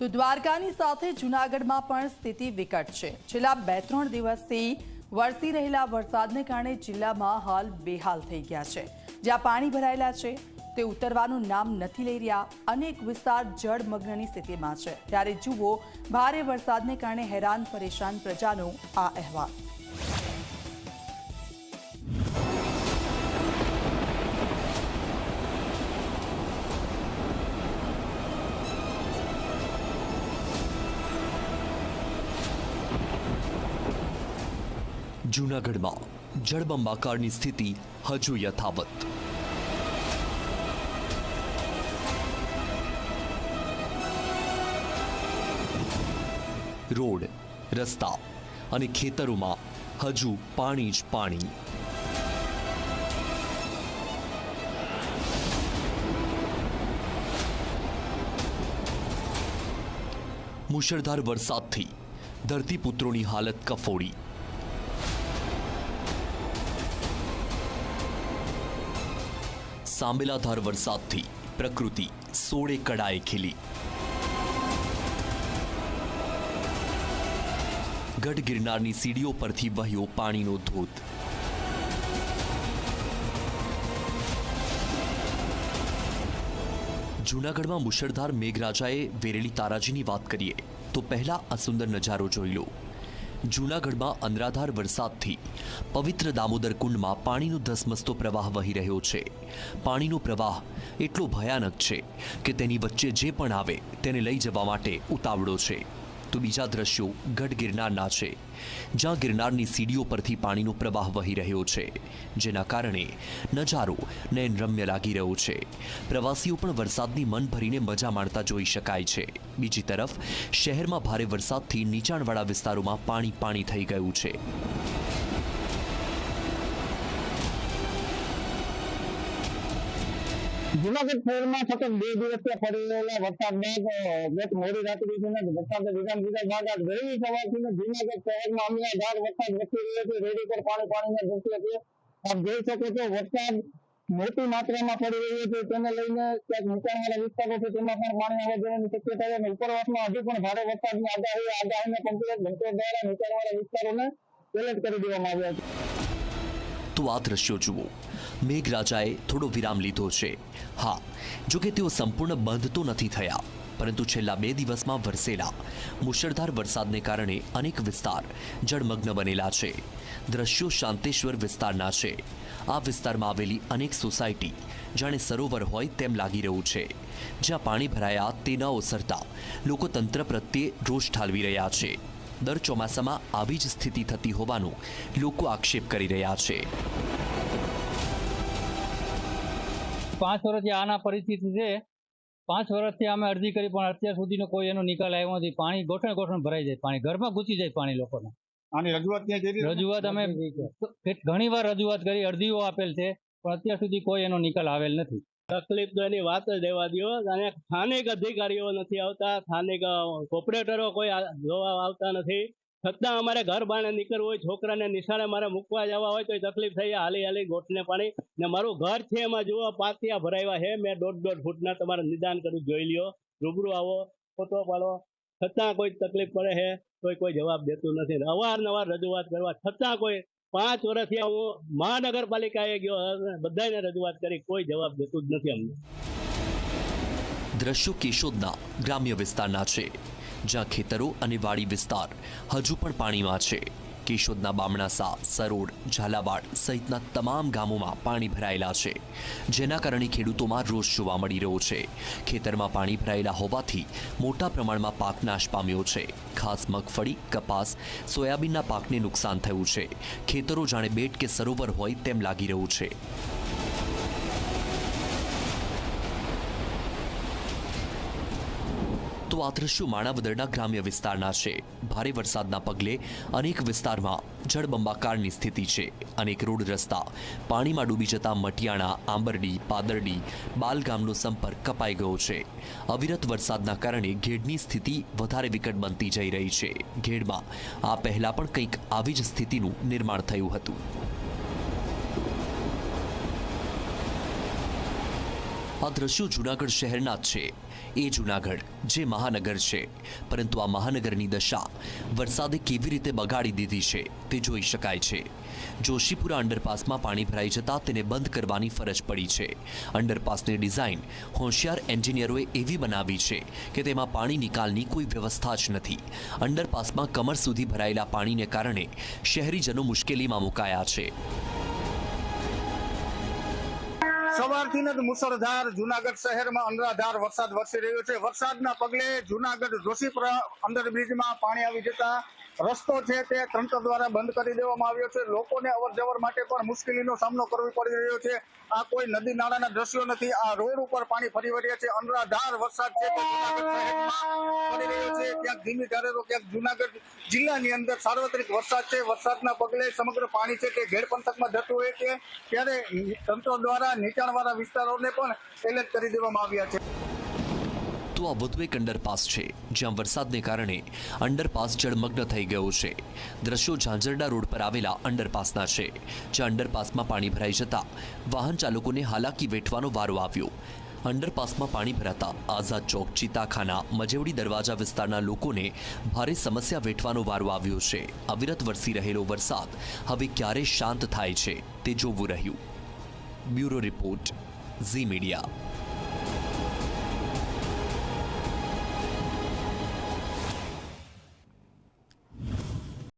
તો દ્વારકાની સાથે જૂનાગઢમાં પણ સ્થિતિ વિકટ છે. છેલ્લા બે ત્રણ દિવસથી વરસી રહેલા વરસાદને કારણે જિલ્લામાં હાલ બેહાલ થઈ ગયા છે. જ્યાં પાણી ભરાયેલા છે, તે ઉતરવાનું નામ નથી લઈ રહ્યા, અનેક વિસ્તાર જળમગ્નની સ્થિતિમાં છે. ત્યારે જુઓ, ભારે વરસાદને કારણે હેરાન પરેશાન પ્રજાનો આ અહેવાલ. જૂનાગઢમાં જળબંબાકારની સ્થિતિ હજુ યથાવત. રોડ, રસ્તા અને ખેતરોમાં હજુ પાણી જ પાણી. મુશળધાર વરસાદથી ધરતીપુત્રોની હાલત કફોડી. સાંબેલાધાર વરસાદથી પ્રકૃતિ સોળે કડાએ ખીલી. ગઢ ગિરનારની સીડીઓ પરથી વહ્યો પાણીનો ધોધ. જૂનાગઢમાં મુશળધાર મેઘરાજાએ વેરેલી તારાજીની વાત કરીએ, તો પહેલા આ સુંદર નજારો જોઈ લો. જૂનાગઢમાં અનરાધાર વરસાદથી. પવિત્ર દામોદર કુંડમાં પાણીનો ધસમસતો પ્રવાહ વહી રહ્યો છે. પાણીનો પ્રવાહ એટલો ભયાનક છે કે તેની વચ્ચે જે પણ આવે તેને લઈ જવા માટે ઉતાવળો છે. તો બીજા દ્રશ્યો ગઢ ગિરનારના છે. જ્યાં ગિરનારની સીડીઓ પરથી પાણીનો પ્રવાહ વહી રહ્યો છે, જેના કારણે નજારો નયનરમ્ય લાગી રહ્યો છે. પ્રવાસીઓ પણ વરસાદની મન ભરીને મજા માણતા જોઈ શકાય છે. બીજી તરફ, શહેરમાં ભારે વરસાદથી નીચાણવાળા વિસ્તારોમાં પાણી પાણી થઈ ગયું છે. જુનાગઢ શહેરમાં સતત બે દિવસથી પડેલા વરસાદ બાદ મોડી રાત્રિ વરસાદ વિધાન વિધાન બાદ વહેલી સવારથી જુનાગઢ શહેરમાં અમલાધાર વરસાદ વરસી રહ્યો છે. રેડી પર પાણી પાણીના દ્રશ્ય છે. આપ જોઈ શકો છો વરસાદ મોટી માત્રામાં પડી રહ્યો છે. તેને લઈને ક્યાંક નીચાણવાળા વિસ્તારો છે તેમાં પણ પાણી આવવા જવાની શક્યતા છે અને ઉપરવાસમાં હજુ પણ ભારે વરસાદની આગાહી, આગાહીને પંચાયત ઘંટો દ્વારા નીચાણવાળા વિસ્તારોને એલર્ટ કરી દેવામાં આવ્યા છે. તો આ દ્રશ્યો જુઓ. મેઘરાજાએ થોડો વિરામ લીધો છે. હા, જોકે તેઓ સંપૂર્ણ બંધ તો નથી થયા, પરંતુ છેલ્લા બે દિવસમાં વરસેલા મુશળધાર વરસાદને કારણે અનેક વિસ્તાર જળમગ્ન બનેલા છે. દ્રશ્યો શાંતેશ્વર વિસ્તારના છે. આ વિસ્તારમાં આવેલી અનેક સોસાયટી જાણે સરોવર હોય તેમ લાગી રહ્યું છે. જ્યાં પાણી ભરાયા તે ન ઓસરતા લોકો તંત્ર પ્રત્યે રોષ ઠાલવી રહ્યા છે. દર ચોમાસામાં આવી જ સ્થિતિ થતી હોવાનો લોકો આક્ષેપ કરી રહ્યા છે. પાંચ વર્ષથી આના પરિસ્થિતિ છે. પાંચ વર્ષથી અમે અરજી કરી પણ અત્યાર સુધીનો કોઈ એનો નિકાલ આવ્યો નથી. પાણી ગોઠણ ગોઠણ ભરાઈ જાય. પાણી ઘરમાં ઘૂસી જાય પાણી લોકોને. આની રજૂઆત કરી રજૂઆત અમે ઘણી વાર રજૂઆત કરી અરજીઓ આપેલ છે પણ અત્યાર સુધી કોઈ એનો નિકાલ આવેલ નથી. તકલીફ તો એની વાત જ રહેવા દો અને સ્થાનિક અધિકારીઓ નથી આવતા. સ્થાનિક કોર્પોરેટરો કોઈ જોવા આવતા નથી. છતાં અમારે ઘર બાણે નીકળવું હોય, છોકરાને નિશાળે મારે મૂકવા જવા હોય તો તકલીફ થઈ, હાલી હાલી ગોઠને પાણી. ને મારું ઘર છે એમાં, જુઓ પાતિયા ભરાયા છે. મેં દોઢ દોઢ ફૂટના તમારે નિદાન કર્યું, જોઈ લ્યો. રૂબરૂ આવો, ફોટો પાડો. છતાં કોઈ તકલીફ પડે છે કોઈ કોઈ જવાબ દેતું નથી. અવારનવાર રજૂઆત કરવા, છતાં કોઈ પાંચ વર્ષથી હું મહાનગરપાલિકાએ ગયો બધાને રજૂઆત કરી, કોઈ જવાબ દેતું જ નથી અમને. દ્રશ્યો કેશોદના, ગ્રામ્ય વિસ્તારના છે. જ્યાં ખેતરો અને વાડી વિસ્તાર હજુ પણ પાણીમાં છે. કેશોદના બામણાસા, સરોડ, ઝાલાવાડ સહિતના તમામ ગામોમાં પાણી ભરાયેલા છે. જેના કારણે ખેડૂતોમાં રોષ જોવા મળી રહ્યો છે. ખેતરમાં પાણી ભરાયેલા હોવાથી મોટા પ્રમાણમાં પાક નાશ પામ્યો છે. ખાસ મગફળી, કપાસ, સોયાબીનના પાકને નુકસાન થયું છે. ખેતરો જાણે બેટ કે સરોવર હોય તેમ લાગી રહ્યું છે. તો આ દ્રશ્યો માણાવદરના ગ્રામ્ય વિસ્તારના છે? ભારે વરસાદના પગલે અનેક વિસ્તારમાં જળબંબાકારની સ્થિતિ છે. અનેક રોડ રસ્તા પાણીમાં ડૂબી જતા મટિયાણા, આંબરડી, પાદરડી બાલગામનો સંપર્ક કપાઈ ગયો છે. અવિરત વરસાદના કારણે ઘેડની સ્થિતિ વધારે વિકટ બનતી જઈ રહી છે. ઘેડમાં આ પહેલા પણ કંઈક આવી જ સ્થિતિનું નિર્માણ થયું હતું. આ દ્રશ્યો જૂનાગઢ શહેરના છે? એ જૂનાગઢ જે મહાનગર છે. પરંતુ આ મહાનગરની દશા વરસાદે કેવી રીતે બગાડી દીધી છે તે જોઈ શકાય છે. જોશીપુરા અંડરપાસમાં પાણી ભરાઈ જતાં તેને બંધ કરવાની ફરજ પડી છે. અંડરપાસની ડિઝાઇન હોશિયાર એન્જિનિયરોએ એવી બનાવી છે કે તેમાં પાણી નિકાલની કોઈ વ્યવસ્થા જ નથી. અંડરપાસમાં કમર સુધી ભરાયેલા પાણીને કારણે શહેરીજનો મુશ્કેલીમાં મુકાયા છે. સવારથી જ મુસળધાર જુનાગઢ શહેરમાં અનરાધાર વરસાદ વરસી રહ્યો છે. વરસાદના પગલે જુનાગઢ જોશીપુરા અંડરબ્રિજમાં પાણી આવી જતા રસ્તો છે તે તંત્ર દ્વારા બંધ કરી દેવામાં આવ્યો છે. લોકોને અવરજવર માટે પણ મુશ્કેલીનો સામનો કરવો પડી રહ્યો છે. આ કોઈ નદી નાળાના દ્રશ્યો નથી. આ રોડ ઉપર પાણી ફરી વળ્યા છે. અનરાધાર વરસાદ છે જુનાગઢ શહેરમાં. ક્યાંક ધીમી ધારે તો ક્યાંક જુનાગઢ જિલ્લાની અંદર સાર્વત્રિક વરસાદ છે. વરસાદના પગલે સમગ્ર પાણી છે તે ઘેડ પંથકમાં જતું હોય છે. ત્યારે તંત્ર દ્વારા નીચાણવાળા વિસ્તારોને પણ એલર્ટ કરી દેવામાં આવ્યા છે. તો આ વધુ અંડરપાસ છે, જ્યાં વરસાદને કારણે અંડરપાસ જળમગ્ન થઈ ગયો છે. દ્રશ્યો ઝાંઝરડા રોડ પર આવેલા અંડરપાસના છે, જ્યાં અંડરપાસમાં પાણી ભરાઈ જતા વાહન ચાલકોને હાલાકી વેઠવાનો વારો આવ્યો. અંડરપાસમાં પાણી ભરાતા આઝાદ ચોક ચિતાખાના મજેવડી દરવાજા વિસ્તારના લોકોને ભારે સમસ્યા વેઠવાનો વારો આવ્યો છે. અવિરત વરસી રહેલો વરસાદ હવે ક્યારે શાંત થાય છે તે જોવું રહ્યું. Bureau report, Zee media.